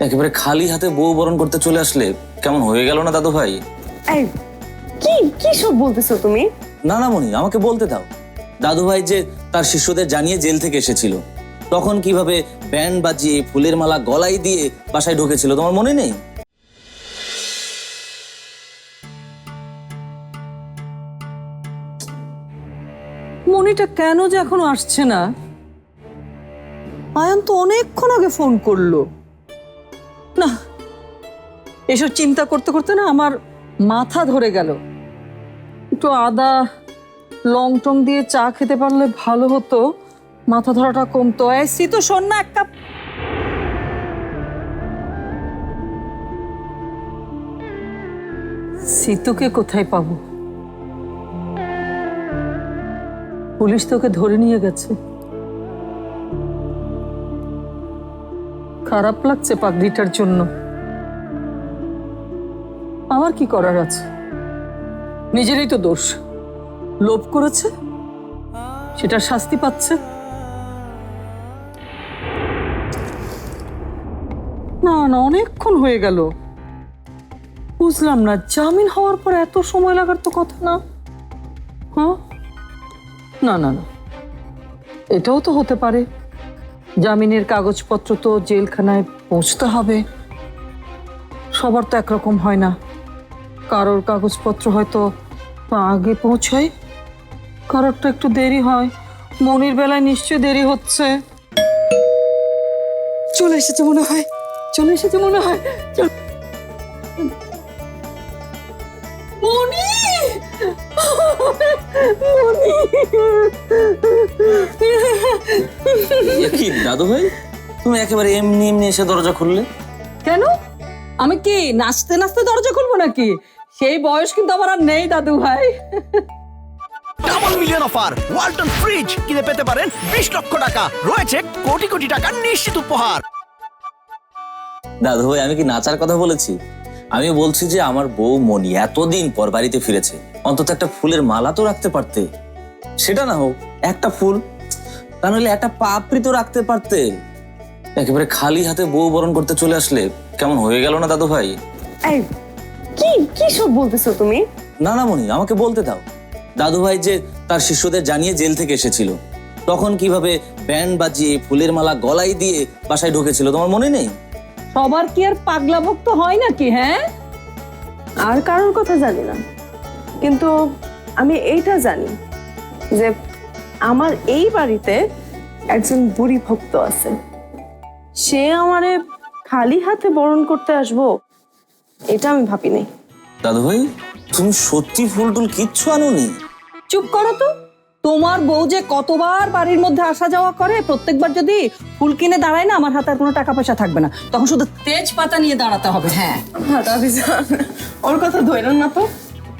একেবারে খালি হাতে বউ বরণ করতে চলে আসলে কেমন হয়ে গেল না দাদু ভাই? এই কি কি সব বলতেছো তুমি? না না মনি আমাকে বলতে দাও। দাদু ভাই যে তার শিষ্যদের জানিয়ে জেল থেকে এসেছিল তখন কীভাবে ব্যান্ড বাজিয়ে ফুলের মালা গলায় দিয়ে বাসায় ঢুকেছিল তোমার মনে নেই? মনিটা কেন যে এখনও আসছে না? আয়ান তো অনেকক্ষণ আগে ফোন করল। না। এসব চিন্তা করতে করতে না আমার মাথা ধরে গেল। একটু আদা লং টং দিয়ে চা খেতে পারলে ভালো হতো। মাথা ধরাটা কমতো। এসি তো শোন না, এক কাপ। সিতুকে কোথায় পাবো? পুলিশ তোকে ধরে নিয়ে গেছে। খারাপ লাগছে পাগড়িটার জন্য। আমার কি করার আছে? নিজেরই তো দোষ। লোভ করেছে? সেটা শাস্তি পাচ্ছে? না না, অনেকক্ষণ হয়ে গেল। বুঝলাম না, জামিন হওয়ার পর এত সময় লাগার তো কথা না। হ্যাঁ? না না না। এটাও তো হতে পারে। জামিনের কাগজপত্র তো জেলখানায় পৌঁছতে হবে। সবার তো একরকম হয় না। কারোর কাগজপত্র হয়তো আগে পৌঁছায়, কারোরটা একটু দেরি হয়। মনির বেলায় নিশ্চয়ই দেরি হচ্ছে। চলে এসেছে মনে হয়, চলে এসেছে মনে হয়। মনি মনি এ কি দাদু ভাই তুমি একেবারে এমনি এমনি এসে দরজা খুললে? কেন? আমি কি নাচতে নাচতে দরজা খুলবো নাকি? সেই বয়স কিন্তু আমার আর নেই দাদু ভাই double million offer Walton fridge কিনে পেতে পারেন বিশ লক্ষ টাকা। রয়েছে কোটি কোটি টাকার নিশ্চিত উপহার। দাদু ভাই আমি কি নাচার কথা বলেছি? আমি বলছি যে আমার বউ মনি এতদিন পর বাড়িতে ফিরেছে। অন্তত একটা ফুলের মালা তো রাখতে পারতে। সেটা না হোক। একটা ফুল তা নাহলে একটা পাপড়ি তো রাখতে পারতে। একেবারে খালি হাতে বউ বরণ করতে চলে আসলে কেমন হয়ে গেল না দাদু ভাই এই কি কি সব বলতেছো তুমি? না না মনি আমাকে বলতে দাও। দাদু ভাই যে তার শিষ্যদের জানিয়ে জেল থেকে এসেছিল তখন কীভাবে ব্যান্ড বাজিয়ে ফুলের মালা গলায় দিয়ে বাসায় ঢুকেছিল তোমার মনে নেই? সবার কি আর পাগলা ভক্ত হয় নাকি হ্যাঁ? আর কারোর কথা জানি না। কিন্তু আমি এইটা জানি যে আমার এই বাড়িতে একজন বুড়ি ভক্ত আছে। সে আমারে খালি হাতে বরণ করতে আসব এটা আমি ভাবিনি দাদু ভাই তুমি সত্যি ফুল টুল কিচ্ছু আনোনি? চুপ করো তো। তোমার বউ যে কতবার বাড়ির মধ্যে আসা যাওয়া করে প্রত্যেকবার যদি ফুল কিনে দাঁড়ায় না আমার হাতে আর কোনো টাকা পয়সা থাকবে না। তখন শুধু তেজপাতা নিয়ে দাঁড়াতে হবে হ্যাঁ। হ্যাঁ ওর কথা ধরেন না তো।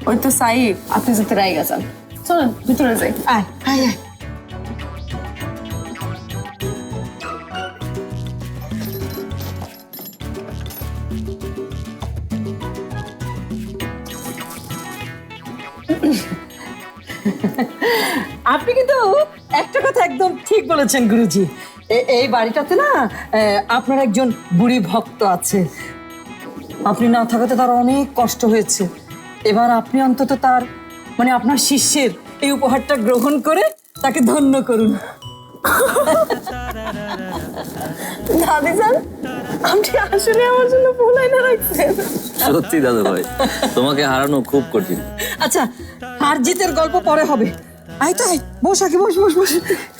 ওই তো সাইফ আপনি যেতে রায় গেছেন চলেন ভিতরে যাই। আয় আয় আয়। আপনি কিন্তু একটা কথা একদম ঠিক বলেছেন, গুরুজি। এই বাড়িটাতে না আপনার একজন বুড়ি ভক্ত আছে। আপনি না থাকাতে তার অনেক কষ্ট হয়েছে। এবার আপনি অন্তত তার মানে আপনার শিষ্যের এই উপহারটা গ্রহণ করে তাকে ধন্য করুন। দাদিজান আপনি আসলে আমার জন্য ফুল আইনা রাখছেন। সত্যি দাদু ভাই তোমাকে হারানো খুব কঠিন। আচ্ছা হার জিতের গল্প পরে হবে। আয় তো আয় বস আগে বস বস বস।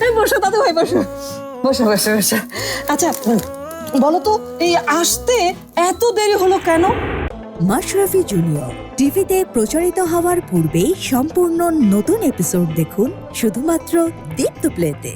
এই বসো দাদু ভাই বসো। বসো বসো বসো। আচ্ছা উম, বলো তো এই আসতে এত দেরি হলো কেন? মাশরাফি জুনিয়র টিভিতে প্রচারিত হওয়ার পূর্বেই সম্পূর্ণ নতুন এপিসোড দেখুন শুধুমাত্র দীপ্ত প্লেতে